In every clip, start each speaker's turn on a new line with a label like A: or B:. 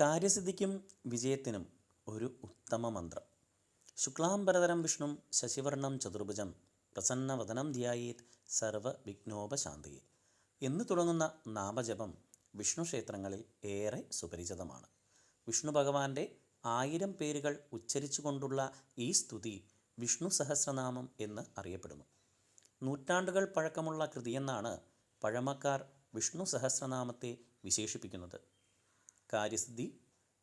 A: കാര്യസിദ്ധിക്കും വിജയത്തിനും ഒരു ഉത്തമ മന്ത്രം. ശുക്ലാംബരതരം വിഷ്ണു ശശിവർണം ചതുർഭുജം പ്രസന്നവദനം ധ്യായേത് സർവവിഘ്നോപശാന്തിയെ. എന്ന് തുടങ്ങുന്ന നാമജപം വിഷ്ണു ക്ഷേത്രങ്ങളിൽ ഏറെ സുപരിചിതമാണ്. വിഷ്ണു ഭഗവാന്റെ ആയിരം പേരുകൾ ഉച്ചരിച്ചുകൊണ്ടുള്ള ഈ സ്തുതി വിഷ്ണു സഹസ്രനാമം എന്ന് അറിയപ്പെടുന്നു. നൂറ്റാണ്ടുകൾ പഴക്കമുള്ള കൃതിയെന്നാണ് പഴമക്കാർ വിഷ്ണു സഹസ്രനാമത്തെ വിശേഷിപ്പിക്കുന്നത്. കാര്യസിദ്ധി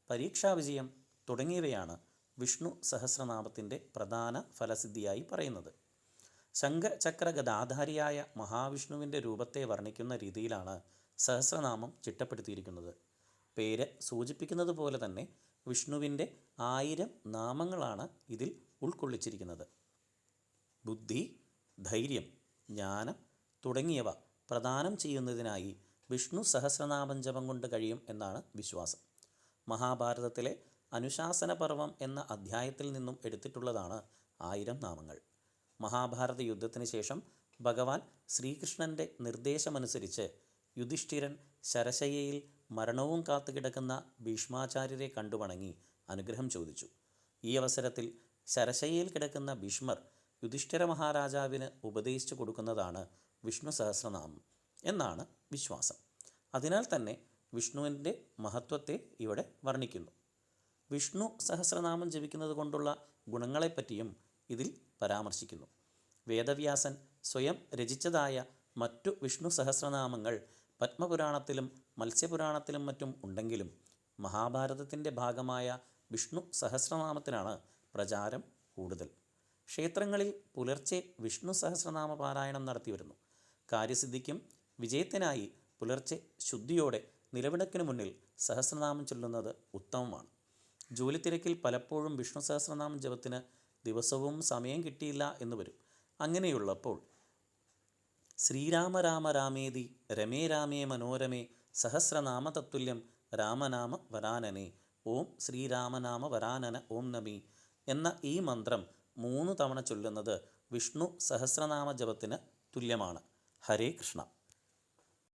A: പരീക്ഷാവിജയം തുടങ്ങിയവയാണ് വിഷ്ണു സഹസ്രനാമത്തിന്റെ പ്രധാന ഫലസിദ്ധിയായി പറയുന്നത്. ശങ്കചക്രഗതാധാരിയായ മഹാവിഷ്ണുവിന്റെ രൂപത്തെ വർണിക്കുന്ന രീതിയിലാണ് സഹസ്രനാമം ചിട്ടപ്പെടുത്തിയിരിക്കുന്നത്. പേര് സൂചിപ്പിക്കുന്നത് പോലെ തന്നെ വിഷ്ണുവിന്റെ ആയിരം നാമങ്ങളാണ് ഇതിൽ ഉൾക്കൊള്ളിച്ചിരിക്കുന്നത്. ബുദ്ധി ധൈര്യം ജ്ഞാനം തുടങ്ങിയവ പ്രദാനം ചെയ്യുന്നതിനായി വിഷ്ണു സഹസ്രനാമം ജപം കൊണ്ട് കഴിയും എന്നാണ് വിശ്വാസം. മഹാഭാരതത്തിലെ അനുശാസന പർവം എന്ന അധ്യായത്തിൽ നിന്നും എടുത്തിട്ടുള്ളതാണ് ആയിരം നാമങ്ങൾ. മഹാഭാരത യുദ്ധത്തിന് ശേഷം ഭഗവാൻ ശ്രീകൃഷ്ണന്റെ നിർദ്ദേശമനുസരിച്ച് യുധിഷ്ഠിരൻ ശരശയ്യയിൽ മരണവും കാത്തുകിടക്കുന്ന ഭീഷ്മാചാര്യരെ കണ്ടുവണങ്ങി അനുഗ്രഹം ചോദിച്ചു. ഈ അവസരത്തിൽ ശരശയ്യയിൽ കിടക്കുന്ന ഭീഷ്മർ യുധിഷ്ഠിര മഹാരാജാവിന് ഉപദേശിച്ചു കൊടുക്കുന്നതാണ് വിഷ്ണു സഹസ്രനാമം. എന്നാണ് വിശ്വാസം. അതിനാൽ തന്നെ വിഷ്ണുവിന്റെ മഹത്വത്തെ ഇവിടെ വർണിക്കുന്നു. വിഷ്ണു സഹസ്രനാമം ജപിക്കുന്നത് കൊണ്ടുള്ള ഗുണങ്ങളെപ്പറ്റിയും ഇതിൽ പരാമർശിക്കുന്നു. വേദവ്യാസൻ സ്വയം രചിച്ചതായ മറ്റു വിഷ്ണു സഹസ്രനാമങ്ങൾ പത്മപുരാണത്തിലും മത്സ്യപുരാണത്തിലും മറ്റും ഉണ്ടെങ്കിലും മഹാഭാരതത്തിന്റെ ഭാഗമായ വിഷ്ണു സഹസ്രനാമത്തിനാണ് പ്രചാരം കൂടുതൽ. ക്ഷേത്രങ്ങളിൽ പുലർച്ചെ വിഷ്ണു സഹസ്രനാമ പാരായണം നടത്തിവരുന്നു. കാര്യസിദ്ധിക്കും വിജയത്തിനായി പുലർച്ചെ ശുദ്ധിയോടെ നിലവിളക്കിന് മുന്നിൽ സഹസ്രനാമം ചൊല്ലുന്നത് ഉത്തമമാണ്. ജോലി തിരക്കിൽ പലപ്പോഴും വിഷ്ണു സഹസ്രനാമം ജപത്തിന് ദിവസവും സമയം കിട്ടിയില്ല എന്ന് വരും. അങ്ങനെയുള്ളപ്പോൾ ശ്രീരാമ രാമ രാമേതി രമേ രാമേ മനോരമേ സഹസ്രനാമ തത്തുല്യം രാമനാമ വരാനനെ ഓം ശ്രീരാമനാമ വരാനന ഓം നമി എന്ന ഈ മന്ത്രം മൂന്ന് തവണ ചൊല്ലുന്നത് വിഷ്ണു സഹസ്രനാമ ജപത്തിന് തുല്യമാണ്. ഹരേ കൃഷ്ണ.